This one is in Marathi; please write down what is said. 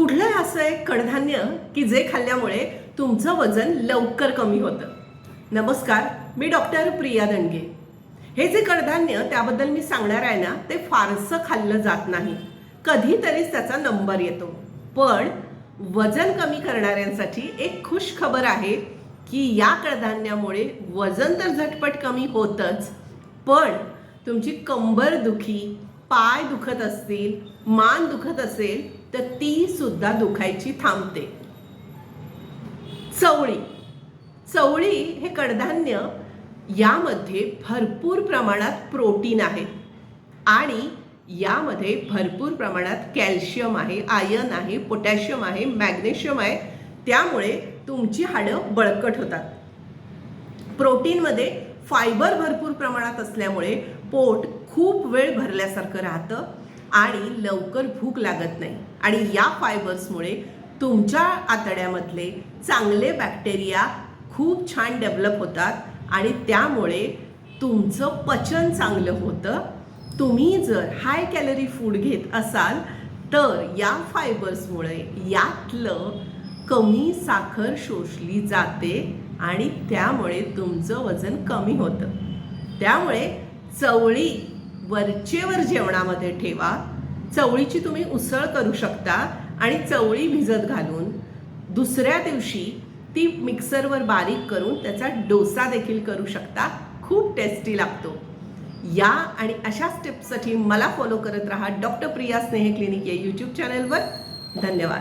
कुठलं असं एक कडधान्य की जे खाल्ल्यामुळे तुमचं वजन लवकर कमी होतं. नमस्कार मी डॉक्टर प्रिया दंडगे हे जे कडधान्य त्याबद्दल मी सांगणार आहे ना ते फारसं खाल्लं जात नाही. कधीतरीच त्याचा नंबर येतो. पण वजन कमी करणाऱ्यांसाठी एक खुश खबर आहे की या कडधान्यामुळे वजन तर झटपट कमी होतंच पण तुमची कंबर दुखी पाय दुखत असतील मान दुखत असेल तर ती सुद्धा दुखायची थांबते. चवळी. चवळी हे कडधान्य यामध्ये भरपूर प्रमाणात प्रोटीन आहे आणि यामध्ये भरपूर प्रमाणात कॅल्शियम आहे आयर्न आहे पोटॅशियम आहे मॅग्नेशियम आहे. त्यामुळे तुमची हाडं बळकट होतात. प्रोटीनमध्ये फायबर भरपूर प्रमाणात असल्यामुळे पोट खूप वेळ भरल्यासारखं राहतं. आणि लवकर भूक लागत नाही. आणि या फायबर्समुळे तुमच्या आतड्यामधले चांगले बॅक्टेरिया खूप छान डेव्हलप होतात आणि त्यामुळे तुमचं पचन चांगलं होतं. तुम्ही जर हाय कॅलरी फूड घेत असाल तर या फायबर्समुळे यातलं कमी साखर शोषली जाते आणि त्यामुळे तुमचं वजन कमी होतं. त्यामुळे चवळी वरचेवर जेवणामध्ये ठेवा. चवळीची तुम्ही उसळ करू शकता आणि चवळी भिजत घालून दुसऱ्या दिवशी ती मिक्सरवर बारीक करून त्याचा डोसा देखील करू शकता. खूप टेस्टी लागतो. या आणि अशाच टिप्ससाठी मला फॉलो करत राहा डॉक्टर प्रिया स्नेह क्लिनिक या यूट्यूब चॅनलवर धन्यवाद.